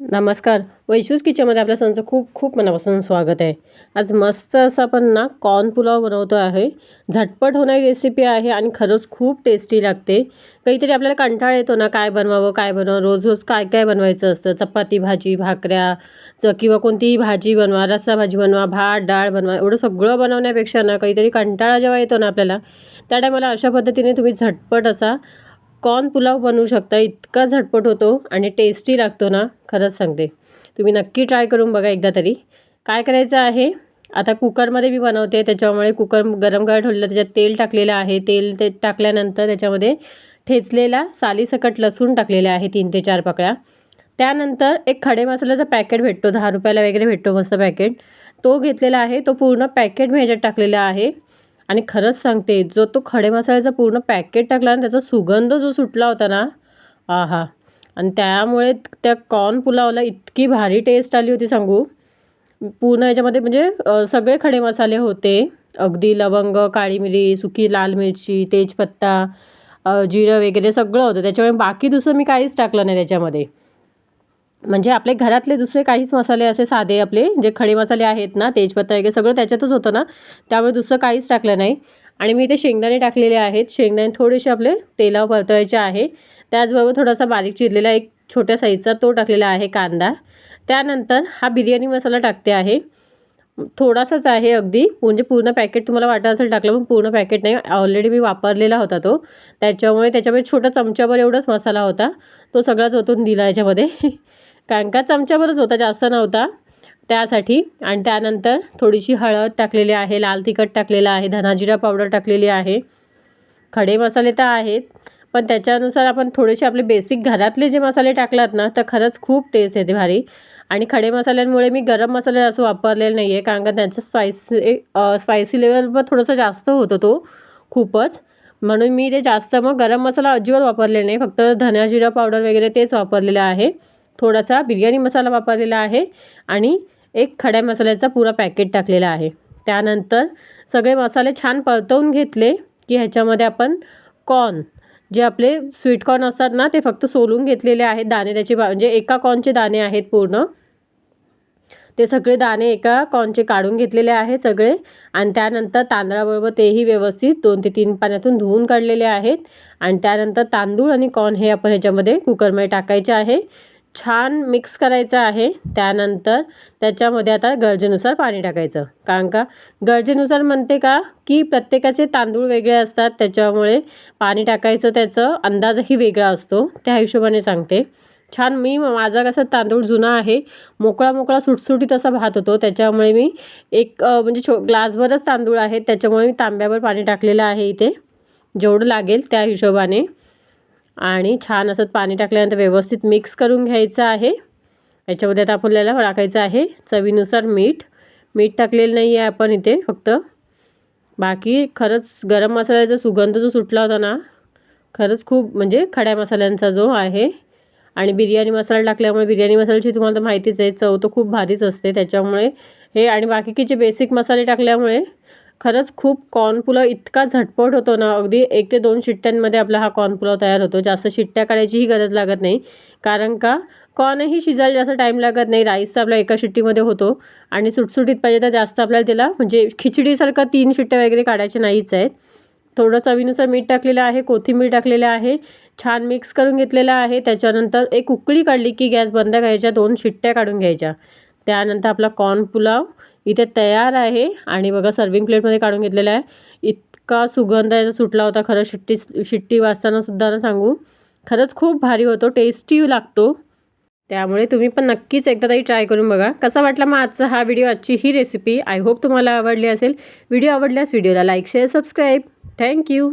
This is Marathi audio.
नमस्कार. वैशूज किचनमध्ये आपल्या सणचं खूप खूप मनापासून स्वागत आहे. आज मस्त असं आपण ना कॉर्न पुलाव बनवतो आहे. झटपट होणारी रेसिपी आहे आणि खरंच खूप टेस्टी लागते. काहीतरी आपल्याला कंटाळा येतो ना काय बनवावं काय बनवावं? रोज रोज काय काय बनवायचं असतं? चपाती भाजी भाकऱ्या च किंवा कोणतीही भाजी बनवा रस्सा भाजी बनवा भात डाळ बनवा एवढं सगळं बनवण्यापेक्षा ना काहीतरी कंटाळा जेव्हा येतो ना आपल्याला त्या टायमाला अशा पद्धतीने तुम्ही झटपट असा कॉर्न पुलाव बनवू शकता इतका झटपट होतो आणि टेस्टी लागतो ना खरंच सांगते. तुम्ही नक्की ट्राय करून बघा एकदा तरी. काय करायचं आहे? आता कुकरमध्ये मी बनवते त्याच्यामुळे कुकर गरम करायला ठेवलेलं त्याच्यात तेल टाकलेलं आहे. तेल ते टाकल्यानंतर त्याच्यामध्ये ठेचलेला सालीसकट लसूण टाकलेले आहे तीन ते चार पकळ्या. त्यानंतर एक खडे मसाल्याचा पॅकेट भेटतो दहा रुपयाला वगैरे भेटतो मस्त पॅकेट तो घेतलेला आहे तो पूर्ण पॅकेट मी ह्याच्यात टाकलेला आहे. आणि खरंच सांगते जो तो खडे मसाल्याचा पूर्ण पॅकेट टाकला आणि त्याचा सुगंध जो सुटला होता ना आहा. आणि त्यामुळे त्या कॉर्न पुलावला इतकी भारी टेस्ट आली होती सांगू. पूर्ण याच्यामध्ये म्हणजे सगळे खडे मसाले होते. अगदी लवंग काळी मिरी सुकी लाल मिरची तेजपत्ता जिरं वगैरे सगळं होतं. त्याच्यामुळे बाकी दुसरं मी काहीच टाकलं नाही त्याच्यामध्ये. म्हणजे आपले घरातले दुसरे काहीच मसाले असे साधे आपले जे खडे मसाले आहेत ना तेजपत्ता वगैरे सगळं त्याच्यातच होतं ना त्यामुळे दुसरं काहीच टाकलं नाही. आणि मी ते शेंगदाणे टाकलेले आहेत. शेंगदाणे थोडेसे आपले तेलावर परतवायचे आहे. त्याचबरोबर थोडासा बारीक चिरलेला एक छोट्या साईजचा तो टाकलेला आहे कांदा. त्यानंतर हा बिर्याणी मसाला टाकते आहे. थोडासाच आहे अगदी म्हणजे पूर्ण पॅकेट तुम्हाला वाटत असेल टाकलं पण पूर्ण पॅकेट नाही. ऑलरेडी मी वापरलेला होता तो. त्याच्यामुळे त्याच्यामध्ये छोटा चमच्यावर एवढाच मसाला होता. तो सगळाच ओतून दिला याच्यामध्ये. कारण का होता जास्त नव्हता. त्यासाठी आणि त्यानंतर थोडीशी हळद टाकलेली आहे लाल तिखट टाकलेलं आहे धनाजिरा पावडर टाकलेली आहे. खडे मसाले तर आहेत पण त्याच्यानुसार आपण थोडेसे आपले बेसिक घरातले जे मसाले टाकलात ना तर खरंच खूप टेस्ट येते भारी. आणि खडे मसाल्यांमुळे मी गरम मसाले असं वापरलेलं नाही आहे कारण का त्यांचं स्पायसी स्पायसी लेवल पण थोडंसं जास्त होतं तो खूपच. म्हणून मी ते जास्त मग गरम मसाला अजिबात वापरले नाही फक्त धना जिरा पावडर वगैरे तेच वापरलेलं आहे. थोडासा बिर्याणी मसाला वापरलेला आहे आणि एक खड्या मसाल्याचा पुरा पॅकेट टाकलेला आहे. त्यानंतर सगळे मसाले छान परतवून घेतले की ह्याच्यामध्ये आपण कॉर्न जे आपले स्वीट कॉर्न असतात ना ते फक्त सोलून घेतलेले आहेत. दाणे त्याचे म्हणजे एका कॉर्नचे दाणे आहेत पूर्ण. ते सगळे दाणे एका कॉर्नचे काढून घेतलेले आहेत सगळे आणि त्यानंतर तांदळाबरोबर तेही व्यवस्थित दोन ते तीन पाण्यातून धुवून काढलेले आहेत. आणि त्यानंतर तांदूळ आणि कॉर्न हे आपण ह्याच्यामध्ये कुकरमध्ये टाकायचे आहे. छान मिक्स करायचं आहे. त्यानंतर त्याच्यामध्ये आता गरजेनुसार पाणी टाकायचं. कारण का गरजेनुसार म्हणते का की प्रत्येकाचे तांदूळ वेगळे असतात. त्याच्यामुळे पाणी टाकायचं त्याचं अंदाजही वेगळा असतो. त्या हिशोबाने सांगते. छान मी माझा कसा तांदूळ जुना आहे. मोकळा मोकळा सुटसुटीत असा भात होतो. त्याच्यामुळे मी एक म्हणजे छो ग्लासभरच तांदूळ आहे. त्याच्यामुळे मी तांब्यावर पाणी टाकलेलं आहे इथे. जेवढं लागेल त्या हिशोबाने. आणि छान असं पाणी टाकल्यानंतर व्यवस्थित मिक्स करून घ्यायचं आहे. याच्यामध्ये आता आपल्याला टाकायचं आहे चवीनुसार मीठ. मीठ टाकलेलं नाही आहे आपण इथे फक्त. बाकी खरंच गरम मसाल्याचा सुगंध जो सुटला होता ना खरंच खूप म्हणजे खड्या मसाल्यांचा जो आहे. आणि बिर्याणी मसाला टाकल्यामुळे बिर्याणी मसाल्याची तुम्हाला तर माहितीच आहे चव तर खूप भारीच असते. त्याच्यामुळे हे आणि बाकीचे बेसिक मसाले टाकल्यामुळे खरंच खूप कॉर्न पुलाव इतका झटपट होतो ना अगदी एक ते दोन शिट्ट्यांमध्ये आपला हा कॉर्न पुलाव तयार होतो. जास्त शिट्ट्या काढायचीही गरज लागत नाही. कारण का? कॉर्नही शिजायला जास्त टाईम लागत नाही. राईस आपला एका शिट्टीमध्ये होतो. आणि सुटसुटीत पाहिजे तर जास्त आपल्याला त्याला म्हणजे खिचडीसारखं तीन शिट्ट्या वगैरे काढायच्या नाहीच आहेत. थोडं चवीनुसार मीठ टाकलेलं आहे कोथिंबीर टाकलेलं आहे छान मिक्स करून घेतलेलं आहे. त्याच्यानंतर एक उकळी काढली की गॅस बंद करायच्या दोन शिट्ट्या काढून घ्यायच्या. त्यानंतर आपला कॉर्न पुलाव इथे तयार आहे. आणि बघा सर्विंग प्लेटमध्ये काढून घेतलेला आहे. इतका सुगंध याचा सुटला होता खरं शिट्टी शिट्टी वाचतानासुद्धा ना सांगू. खरंच खूप भारी होतो टेस्टी लागतो. त्यामुळे तुम्ही पण नक्कीच एकदा तरी ट्राय करून बघा. कसा वाटला मग आजचा हा व्हिडिओ आजची ही रेसिपी आय होप तुम्हाला आवडली असेल. व्हिडिओ आवडल्यास व्हिडिओला लाईक शेअर सबस्क्राईब थँक्यू